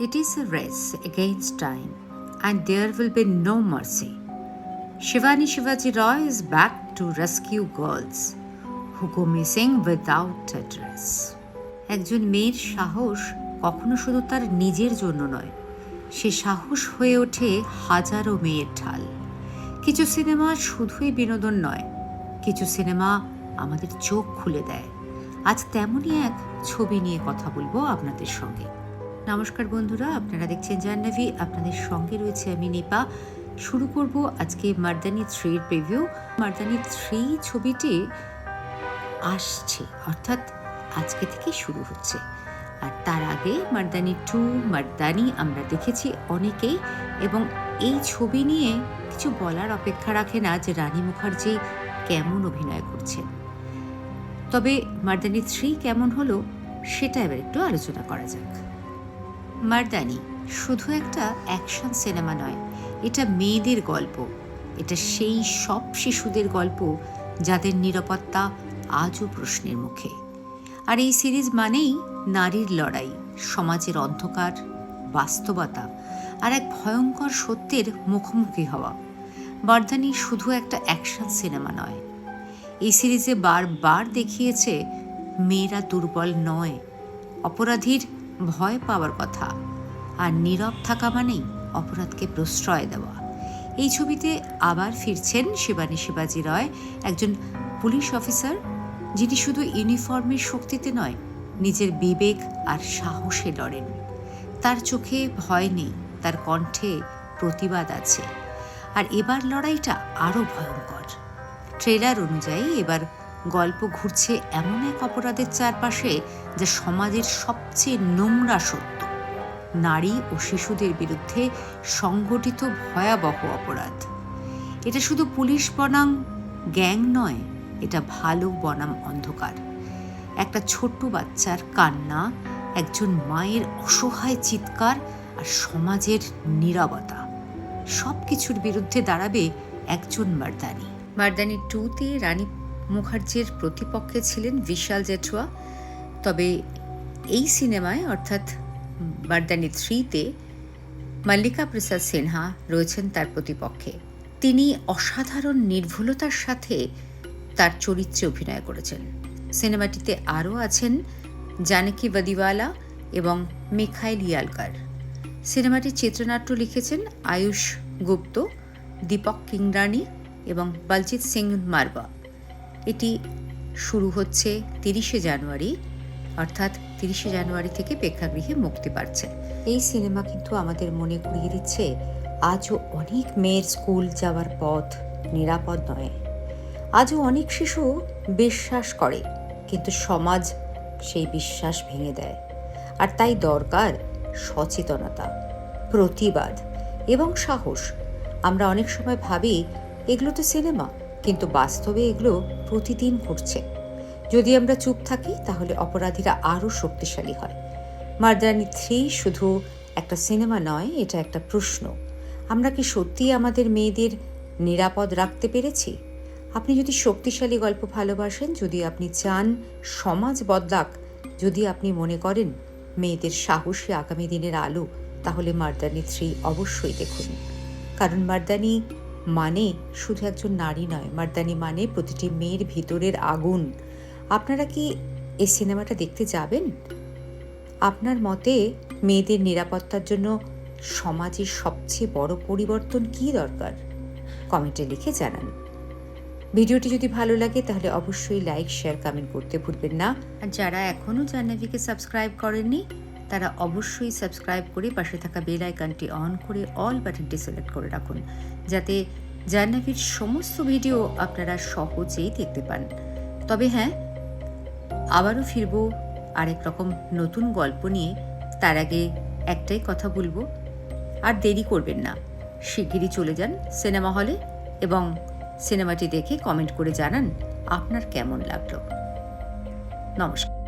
It is a race against time, and there will be no mercy. Shivani Shivaji Roy is back to rescue girls who go missing without address. একজন মেয়ের সাহস কখনো শুধু তার নিজের জন্য নয় সে সাহস হয়ে ওঠে হাজারো মেয়ের ঢাল কিছু সিনেমা শুধুই বিনোদন নয় কিছু সিনেমা আমাদের চোখ খুলে দেয় আজ তেমনই এক ছবি নিয়ে কথা বলব আপনাদের সঙ্গে নমস্কার বন্ধুরা, আপনারা দেখছেন জাহ্নবী, আপনাদের সঙ্গে রয়েছে আমি নেপা। শুরু করব আজকে মার্দানি থ্রির প্রিভিউ মার্দানি থ্রি ছবিটি আসছে, অর্থাৎ আজকে থেকে শুরু হচ্ছে। আর তার আগে মার্দানি টু, মার্দানি আমরা দেখেছি অনেকেই, এবং এই ছবি নিয়ে কিছু বলার অপেক্ষা রাখে না যে রানী মুখার্জি কেমন অভিনয় করছেন। তবে মার্দানি থ্রি কেমন হলো, সেটা এবার একটু আলোচনা করা যাক। মার্দানি, শুধু একটা অ্যাকশন সিনেমা নয়, এটা মেয়েদের গল্প। এটা সেই সব শিশুদের গল্প যাদের নিরাপত্তা আজও প্রশ্নের মুখে। আর এই সিরিজ মানেই নারীর লড়াই, সমাজের অন্ধকার, বাস্তবতা আর এক ভয়ঙ্কর সত্যের মুখোমুখি হওয়া। বর্ধানি শুধু একটা অ্যাকশন সিনেমা নয়। এই সিরিজে বারবার দেখিয়েছে, মেয়েরা দুর্বল নয়, অপরাধীর ভয় পাওয়ার কথা। আর নীরব থাকা মানেই অপরাধকে প্রশ্রয় দেওয়া। এই ছবিতে আবার ফিরছেন শিবানী শিবাজি রয়, একজন পুলিশ অফিসার, যিনি শুধু ইউনিফর্মের শক্তিতে নয়, নিজের বিবেক আর সাহসে লড়েন। তার চোখে ভয় নেই, তার কণ্ঠে প্রতিবাদ আছে। আর এবার লড়াইটা আরও ভয়ঙ্কর। ট্রেলার অনুযায়ী এবার গল্প ঘুরছে এমন এক অপরাধের চারপাশে যা সমাজের সবচেয়ে নোংরা সত্য। নারী ও শিশুদের বিরুদ্ধে সংগঠিত ভয়াবহ অপরাধ। এটা শুধু পুলিশ বনাম, গ্যাং নয়, এটা ভালো বনাম অন্ধকার। একটা ছোট্ট বাচ্চার কান্না, একজন মায়ের অসহায় চিৎকার আর সমাজের নীরবতা। সব কিছুর বিরুদ্ধে দাঁড়াবে একজন মার্দানি। মার্দানি টুতে রানী মুখার্জির প্রতিপক্ষে ছিলেন বিশাল জেঠুয়া। তবে এই সিনেমায়, অর্থাৎ মার্দানি থ্রিতে, মল্লিকা প্রসাদ সিনহা রয়েছেন তার প্রতিপক্ষে। তিনি অসাধারণ নির্ভুলতার সাথে তার চরিত্রে অভিনয় করেছেন। সিনেমাটিতে আরও আছেন জানকী বদিওয়ালা এবং মিখাইল ইয়ালকার। সিনেমাটির চিত্রনাট্য লিখেছেন আয়ুষ গুপ্ত, দীপক কিংরানি এবং বলজিৎ সিং মারবা। এটি শুরু হচ্ছে তিরিশে জানুয়ারি, অর্থাৎ তিরিশে জানুয়ারি থেকে প্রেক্ষাগৃহে মুক্তি পাচ্ছে। এই সিনেমা কিন্তু আমাদের মনে করিয়ে দিচ্ছে, আজও অনেক মেয়ের স্কুল যাওয়ার পথ নিরাপদ নয়। আজও অনেক শিশু বিশ্বাস করে, কিন্তু সমাজ সেই বিশ্বাস ভেঙে দেয়। আর তাই দরকার সচেতনতা, প্রতিবাদ এবং সাহস। আমরা অনেক সময় ভাবি, এগুলো তো সিনেমা কিন্তু বাস্তবে এগুলো প্রতিদিন ঘটছে। যদি আমরা চুপ থাকি, তাহলে অপরাধীরা আরও শক্তিশালী হয়। মার্দারানি থ্রি শুধু একটা সিনেমা নয়, এটা একটা প্রশ্ন। আমরা কি সত্যি আমাদের মেয়েদের নিরাপদ রাখতে পেরেছি? আপনি যদি শক্তিশালী গল্প ভালোবাসেন, যদি আপনি চান সমাজ বদলাক, যদি আপনি মনে করেন মেয়েদের সাহসী আগামী দিনের আলো, তাহলে মার্দানি থ্রি অবশ্যই দেখুন। কারণ মার্দানি মানে শুধু একজন নারী নয়, মার্দানি মানে প্রতিটি মেয়ের ভিতরের আগুন। আপনারা কি এই সিনেমাটা দেখতে যাবেন? আপনার মতে মেয়েদের নিরাপত্তার জন্য সমাজের সবচেয়ে বড় পরিবর্তন কী দরকার? কমেন্টে লিখে জানান। ভিডিওটি যদি ভালো লাগে, তাহলে অবশ্যই লাইক, শেয়ার, কমেন্ট করতে ভুলবেন না। আর যারা এখনও জাহ্নবীকে সাবস্ক্রাইব করেননি তারা অবশ্যই সাবস্ক্রাইব করে পাশে থাকা বেল আইকনটি অন করে অল বাটনটি সিলেক্ট করে রাখুন, যাতে জাহ্নবীর সমস্ত ভিডিও আপনারা সহজেই দেখতে পান। তবে হ্যাঁ আবারও ফিরব আরেক রকম নতুন গল্প নিয়ে। তার আগে একটাই কথা বলব, আর দেরি করবেন না। শিগগিরই চলে যান সিনেমা হলে এবং সিনেমাটি দেখে কমেন্ট করে জানান আপনার কেমন লাগল। নমস্কার।